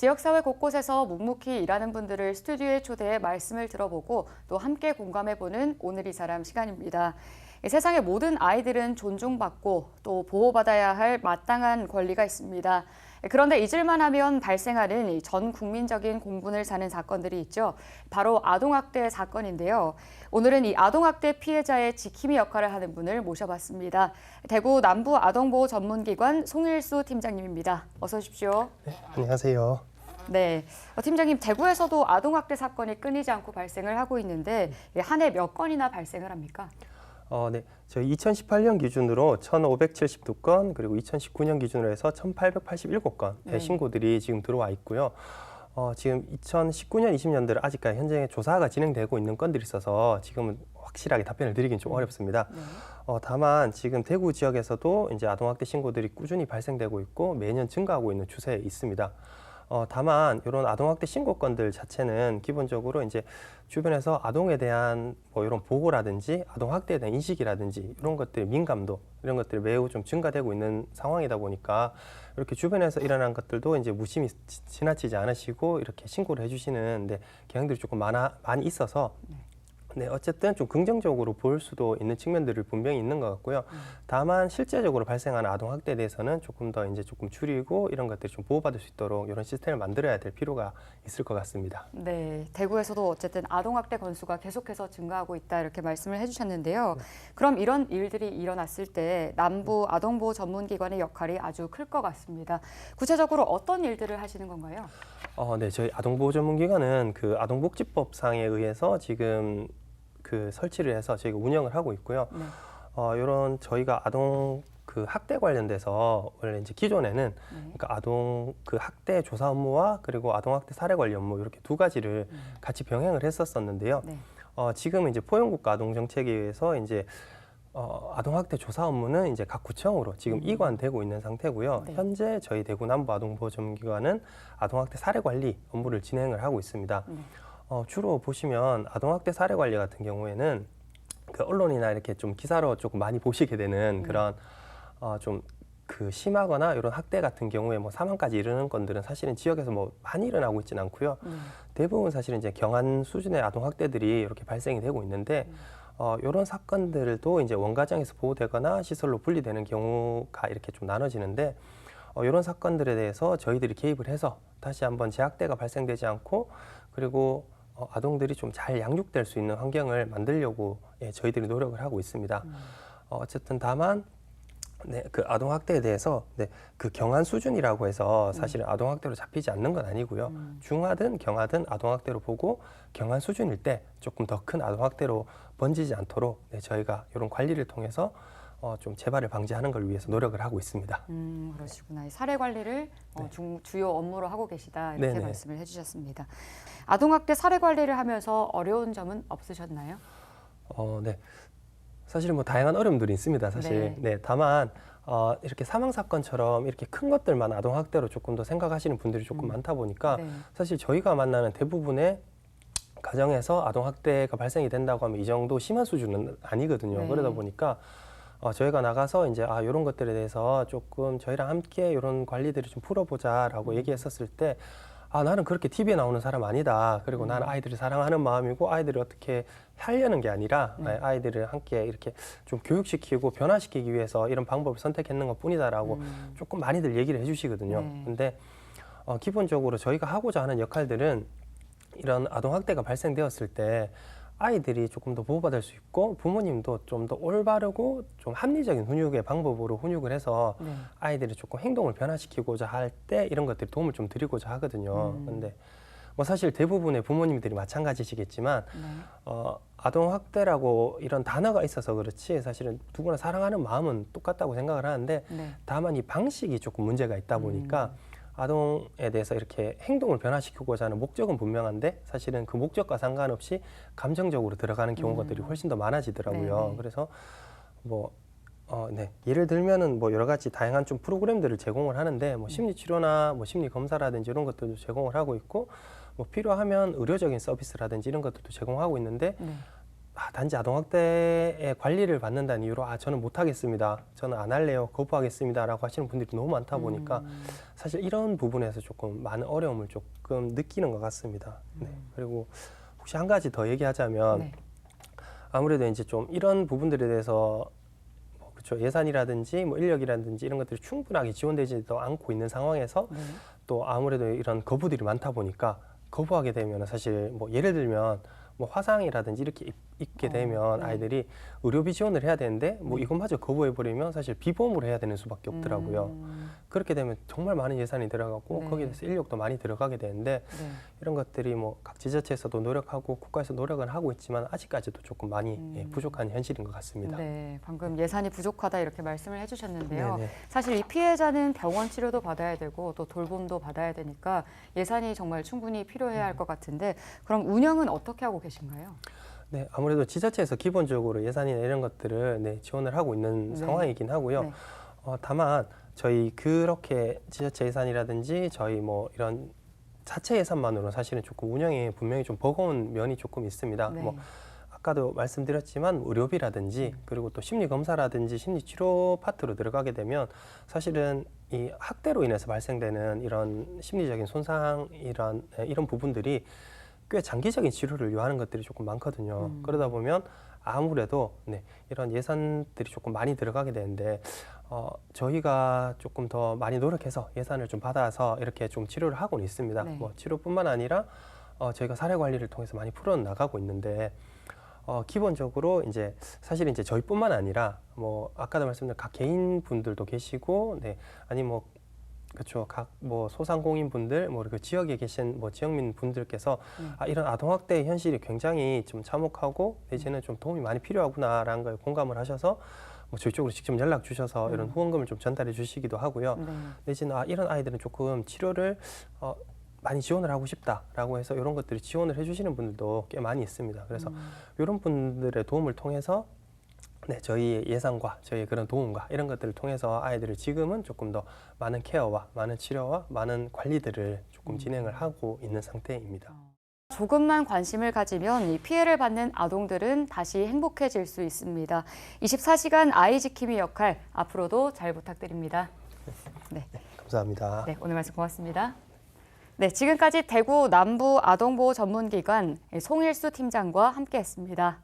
지역사회 곳곳에서 묵묵히 일하는 분들을 스튜디오에 초대해 말씀을 들어보고 또 함께 공감해보는 오늘 이 사람 시간입니다. 세상의 모든 아이들은 존중받고 또 보호받아야 할 마땅한 권리가 있습니다. 그런데 잊을만 하면 발생하는 이전 국민적인 공분을 사는 사건들이 있죠. 바로 아동학대 사건인데요. 오늘은 이 아동학대 피해자의 지킴이 역할을 하는 분을 모셔봤습니다. 대구 남부 아동보호 전문기관 송일수 팀장님입니다. 어서 오십시오. 네, 안녕하세요. 네, 어, 팀장님 대구에서도 아동학대 사건이 끊이지 않고 발생을 하고 있는데 한 해 몇 건이나 발생을 합니까? 어, 네. 저희 2018년 기준으로 1,572건 그리고 2019년 기준으로 해서 1,887건 네. 의 신고들이 지금 들어와 있고요. 어, 지금 2019년, 20년들 아직까지 현재 조사가 진행되고 있는 건들이 있어서 지금은 확실하게 답변을 드리긴 좀 어렵습니다. 네. 어, 다만 지금 대구 지역에서도 이제 아동학대 신고들이 꾸준히 발생되고 있고 매년 증가하고 있는 추세에 있습니다. 어, 다만 이런 아동학대 신고 건들 자체는 기본적으로 이제 주변에서 아동에 대한 뭐 이런 보고라든지 아동학대에 대한 인식이라든지 이런 것들 민감도 이런 것들이 매우 좀 증가되고 있는 상황이다 보니까 이렇게 주변에서 일어난 것들도 이제 무심히 지- 지나치지 않으시고 이렇게 신고를 해주시는 데 경향들이 조금 많아 많이 있어서 네, 어쨌든 좀 긍정적으로 볼 수도 있는 측면들이 분명히 있는 것 같고요. 다만 실제적으로 발생하는 아동 학대에 대해서는 조금 더 이제 조금 줄이고 이런 것들이 좀 보호받을 수 있도록 이런 시스템을 만들어야 될 필요가 있을 것 같습니다. 네, 대구에서도 어쨌든 아동 학대 건수가 계속해서 증가하고 있다 이렇게 말씀을 해주셨는데요. 그럼 이런 일들이 일어났을 때 남부 아동보호 전문기관의 역할이 아주 클 것 같습니다. 구체적으로 어떤 일들을 하시는 건가요? 어, 네, 저희 아동보호 전문기관은 그 아동복지법상에 의해서 지금 그 설치를 해서 저희가 운영을 하고 있고요. 네. 어, 이런 저희가 아동 그 학대 관련돼서 원래 이제 기존에는 네. 그러니까 아동 그 학대 조사 업무와 그리고 아동 학대 사례 관리 업무 이렇게 두 가지를 같이 병행을 했었었는데요. 네. 어, 지금은 이제 포용국가 아동 정책에 의해서 이제 어, 아동 학대 조사 업무는 이제 각 구청으로 지금 이관되고 있는 상태고요. 네. 현재 저희 대구 남부 아동보호 전문기관은 아동 학대 사례 관리 업무를 진행을 하고 있습니다. 네. 어, 주로 보시면 아동학대 사례 관리 같은 경우에는 그 언론이나 이렇게 좀 기사로 조금 많이 보시게 되는 그런 어, 좀그 심하거나 이런 학대 같은 경우에 뭐 사망까지 이르는 건들은 사실은 지역에서 뭐 많이 일어나고 있지는 않고요. 네. 대부분 사실은 이제 경한 수준의 아동 학대들이 이렇게 발생이 되고 있는데 어, 이런 사건들도 이제 원가정에서 보호되거나 시설로 분리되는 경우가 이렇게 좀 나눠지는데 어, 이런 사건들에 대해서 저희들이 개입을 해서 다시 한번 재학대가 발생되지 않고 그리고 어, 아동들이 좀 잘 양육될 수 있는 환경을 만들려고 예, 저희들이 노력을 하고 있습니다. 어, 어쨌든 다만 네, 그 아동 학대에 대해서 네, 그 경한 수준이라고 해서 사실은 아동 학대로 잡히지 않는 건 아니고요. 중하든 경하든 아동 학대로 보고 경한 수준일 때 조금 더 큰 아동 학대로 번지지 않도록 네, 저희가 이런 관리를 통해서 어, 좀 재발을 방지하는 걸 위해서 노력을 하고 있습니다. 음, 그러시구나. 이 사례 관리를 어, 중, 주요 업무로 하고 계시다 이렇게 네네. 말씀을 해주셨습니다. 아동 학대 사례 관리를 하면서 어려운 점은 없으셨나요? 어, 네. 사실 뭐 다양한 어려움들이 있습니다. 사실. 네. 네. 다만 어, 이렇게 사망 사건처럼 이렇게 큰 것들만 아동 학대로 조금 더 생각하시는 분들이 조금 많다 보니까 네. 사실 저희가 만나는 대부분의 가정에서 아동 학대가 발생이 된다고 하면 이 정도 심한 수준은 아니거든요. 네. 그러다 보니까 어, 저희가 나가서 이제 아 이런 것들에 대해서 조금 저희랑 함께 이런 관리들을 좀 풀어보자라고 얘기했었을 때. 아 나는 그렇게 TV에 나오는 사람 아니다. 그리고 나는 아이들을 사랑하는 마음이고 아이들을 어떻게 하려는 게 아니라 아, 아이들을 함께 이렇게 좀 교육시키고 변화시키기 위해서 이런 방법을 선택했는 것뿐이다라고 조금 많이들 얘기를 해주시거든요. 네. 근데 어, 기본적으로 저희가 하고자 하는 역할들은 이런 아동 학대가 발생되었을 때 아이들이 조금 더 보호받을 수 있고 부모님도 좀 더 올바르고 좀 합리적인 훈육의 방법으로 훈육을 해서 네. 아이들이 조금 행동을 변화시키고자 할 때 이런 것들이 도움을 좀 드리고자 하거든요. 음. 근데 뭐 사실 대부분의 부모님들이 마찬가지시겠지만 네. 어, 아동 학대라고 이런 단어가 있어서 그렇지 사실은 누구나 사랑하는 마음은 똑같다고 생각을 하는데 네. 다만 이 방식이 조금 문제가 있다 보니까 아동에 대해서 이렇게 행동을 변화시키고자 하는 목적은 분명한데 사실은 그 목적과 상관없이 감정적으로 들어가는 경우들이 훨씬 더 많아지더라고요. 네네. 그래서 뭐 어, 네. 예를 들면은 뭐 여러 가지 다양한 좀 프로그램들을 제공을 하는데 뭐 심리 치료나 뭐 심리 검사라든지 이런 것들도 제공을 하고 있고 뭐 필요하면 의료적인 서비스라든지 이런 것들도 제공하고 있는데 네. 아, 단지 아동학대의 관리를 받는다는 이유로 아 저는 못하겠습니다. 저는 안 할래요. 거부하겠습니다라고 하시는 분들이 너무 많다 보니까 사실 이런 부분에서 조금 많은 어려움을 조금 느끼는 것 같습니다. 네. 그리고 혹시 한 가지 더 얘기하자면 네. 아무래도 이제 좀 이런 부분들에 대해서 뭐 그렇죠 예산이라든지 뭐 인력이라든지 이런 것들이 충분하게 지원되지도 않고 있는 상황에서 네. 또 아무래도 이런 거부들이 많다 보니까 거부하게 되면 사실 뭐 예를 들면 뭐 화상이라든지 이렇게 입- 입게 어, 되면 네. 아이들이 의료비 지원을 해야 되는데 뭐 이것마저 거부해 버리면 사실 비보험으로 해야 되는 수밖에 없더라고요. 음, 그렇게 되면 정말 많은 예산이 들어가고 네. 거기에 대해서 인력도 많이 들어가게 되는데 네. 이런 것들이 뭐 각 지자체에서도 노력하고 국가에서 노력은 하고 있지만 아직까지도 조금 많이 예, 음. 부족한 현실인 것 같습니다. 네, 방금 예산이 부족하다 이렇게 말씀을 해주셨는데요. 네네. 사실 이 피해자는 병원 치료도 받아야 되고 또 돌봄도 받아야 되니까 예산이 정말 충분히 필요해야 음. 할것 같은데 그럼 운영은 어떻게 하고 계신가요? 네, 아무래도 지자체에서 기본적으로 예산이나 이런 것들을 네, 지원을 하고 있는 네. 상황이긴 하고요. 네. 어, 다만 저희 그렇게 지자체 예산이라든지 저희 뭐 이런 자체 예산만으로 사실은 조금 운영에 분명히 좀 버거운 면이 조금 있습니다. 네. 뭐 아까도 말씀드렸지만 의료비라든지 그리고 또 심리 검사라든지 심리 치료 파트로 들어가게 되면 사실은 이 학대로 인해서 발생되는 이런 심리적인 손상 이런 이런 부분들이 꽤 장기적인 치료를 요하는 것들이 조금 많거든요. 음. 그러다 보면 아무래도 네, 이런 예산들이 조금 많이 들어가게 되는데 어, 저희가 조금 더 많이 노력해서 예산을 좀 받아서 이렇게 좀 치료를 하고는 있습니다. 네. 뭐 치료뿐만 아니라 어, 저희가 사례 관리를 통해서 많이 풀어 나가고 있는데 어, 기본적으로 이제 사실 이제 저희뿐만 아니라 뭐 아까도 말씀드린 각 개인 분들도 계시고 네 아니 뭐 그렇죠 각 뭐 소상공인 분들 뭐 그 지역에 계신 뭐 지역민 분들께서 네. 아 이런 아동 학대 현실이 굉장히 좀 참혹하고 내지는 좀 도움이 많이 필요하구나라는 걸 공감을 하셔서 뭐 저희 쪽으로 직접 연락 주셔서 이런 음. 후원금을 좀 전달해 주시기도 하고요. 네. 내지는 아 이런 아이들은 조금 치료를 어, 많이 지원을 하고 싶다라고 해서 이런 것들을 지원을 해주시는 분들도 꽤 많이 있습니다. 그래서 음. 이런 분들의 도움을 통해서 네, 저희의 예산과 저희의 그런 도움과 이런 것들을 통해서 아이들을 지금은 조금 더 많은 케어와 많은 치료와 많은 관리들을 조금 음. 진행을 하고 있는 상태입니다. 조금만 관심을 가지면 이 피해를 받는 아동들은 다시 행복해질 수 있습니다. 24시간 아이 지킴이 역할 앞으로도 잘 부탁드립니다. 네. 감사합니다. 네, 오늘 말씀 고맙습니다. 네, 지금까지 대구 남부 아동보호 전문기관 송일수 팀장과 함께했습니다.